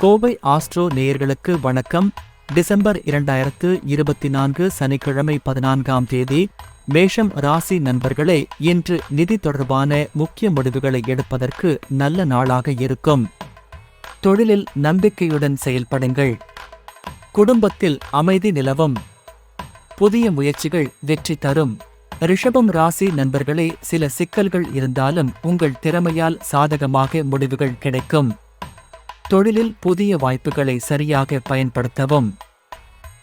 Kovai astro நேயர்களுக்கு வணக்கம். December இரண்டாயிரத்து இருபத்தி நான்கு சனிக்கிழமை பதினான்காம் தேதி மேஷம் ராசி நண்பர்களே இன்று நிதி தொடர்பான முக்கிய முடிவுகளை எடுப்பதற்கு நல்ல நாளாக இருக்கும். தொழிலில் நம்பிக்கையுடன் செயல்படுங்கள். குடும்பத்தில் அமைதி நிலவும். புதிய முயற்சிகள் வெற்றி தரும். ரிஷபம் ராசி நண்பர்களே சில சிக்கல்கள் இருந்தாலும் உங்கள் திறமையால் சாதகமாக முடிவுகள் கிடைக்கும். தொழிலில் புதிய வாய்ப்புகளை சரியாக பயன்படுத்தவும்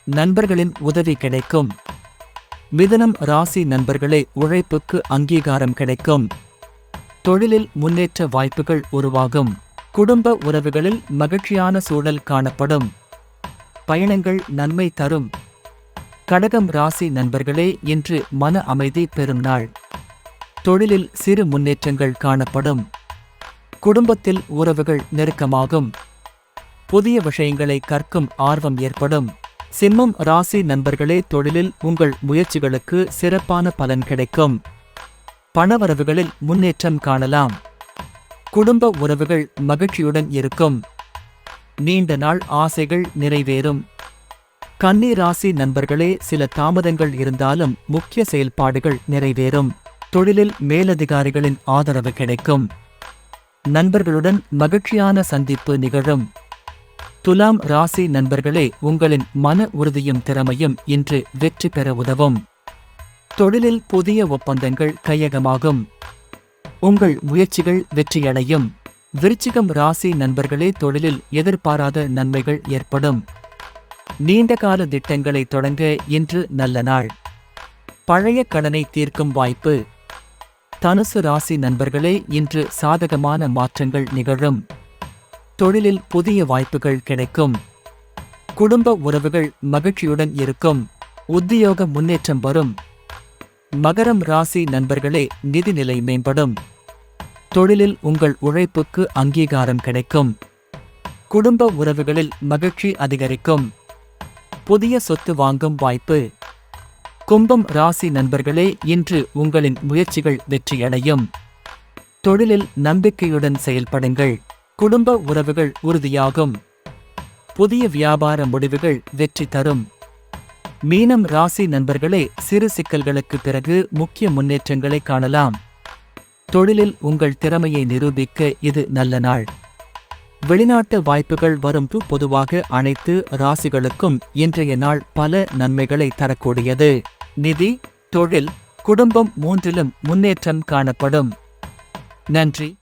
நண்பர்களின் உதவி கிடைக்கும். மிதனம் ராசி நண்பர்களே உழைப்புக்கு அங்கீகாரம் கிடைக்கும். தொழிலில் முன்னேற்ற வாய்ப்புகள் உருவாகும். குடும்ப உறவுகளில் மகிழ்ச்சியான சூழல் காணப்படும். பயணங்கள் நன்மை தரும். கடகம் ராசி நண்பர்களே இன்று மன அமைதி பெறும் நாள். தொழிலில் சிறு முன்னேற்றங்கள் காணப்படும். குடும்பத்தில் உறவுகள் நெருக்கமாகும். புதிய விஷயங்களை கற்கும் ஆர்வம் ஏற்படும். சிம்மம் ராசி நண்பர்களே தொழிலில் உங்கள் முயற்சிகளுக்கு சிறப்பான பலன் கிடைக்கும். பணவரவுகளில் முன்னேற்றம் காணலாம். குடும்ப உறவுகள் மகிழ்ச்சியுடன் இருக்கும். நீண்ட நாள் ஆசைகள் நிறைவேறும். கன்னி ராசி நண்பர்களே சில தாமதங்கள் இருந்தாலும் முக்கிய செயல்பாடுகள் நிறைவேறும். தொழிலில் மேலதிகாரிகளின் ஆதரவு கிடைக்கும். நண்பர்களுடன் மகிழ்ச்சியான சந்திப்பு நிகழும். துலாம் ராசி நண்பர்களே உங்களின் மன உறுதியும் திறமையும் இன்று வெற்றி பெற உதவும். தொழிலில் புதிய ஒப்பந்தங்கள் கையகமாகும். உங்கள் முயற்சிகள் வெற்றியடையும். விருச்சிகம் ராசி நண்பர்களே தொழிலில் எதிர்பாராத நன்மைகள் ஏற்படும். நீண்டகால திட்டங்களை தொடங்க இன்று நல்ல நாள். பழைய கடனை தீர்க்கும் வாய்ப்பு. தனுசு ராசி நண்பர்களே இன்று சாதகமான மாற்றங்கள் நிகழும். தொழிலில் புதிய வாய்ப்புகள் கிடைக்கும். குடும்ப உறவுகள் மகிழ்ச்சியுடன் இருக்கும். உத்தியோக முன்னேற்றம் வரும். மகரம் ராசி நண்பர்களே நிதிநிலை மேம்படும். தொழிலில் உங்கள் உழைப்புக்கு அங்கீகாரம் கிடைக்கும். குடும்ப உறவுகளில் மகிழ்ச்சி அதிகரிக்கும். புதிய சொத்து வாங்கும் வாய்ப்பு. கும்பம் ராசி நண்பர்களே இன்று உங்களின் முயற்சிகள் வெற்றியடையும். தொழிலில் நம்பிக்கையுடன் செயல்படுங்கள். குடும்ப உறவுகள் உறுதியாகும். புதிய வியாபார முடிவுகள் வெற்றி தரும். மீனம் ராசி நண்பர்களே சிறு சிக்கல்களுக்கு பிறகு முக்கிய முன்னேற்றங்களை காணலாம். தொழிலில் உங்கள் திறமையை நிரூபிக்க இது நல்ல நாள். வெளிநாட்டு வாய்ப்புகள் வரும் பொதுவாக அனைத்து ராசிகளுக்கும் இன்றைய நாள் பல நன்மைகளை தரக்கூடியது. நிதி தொழில் குடும்பம் மூன்றிலும் முன்னேற்றம் காணப்படும். நன்றி.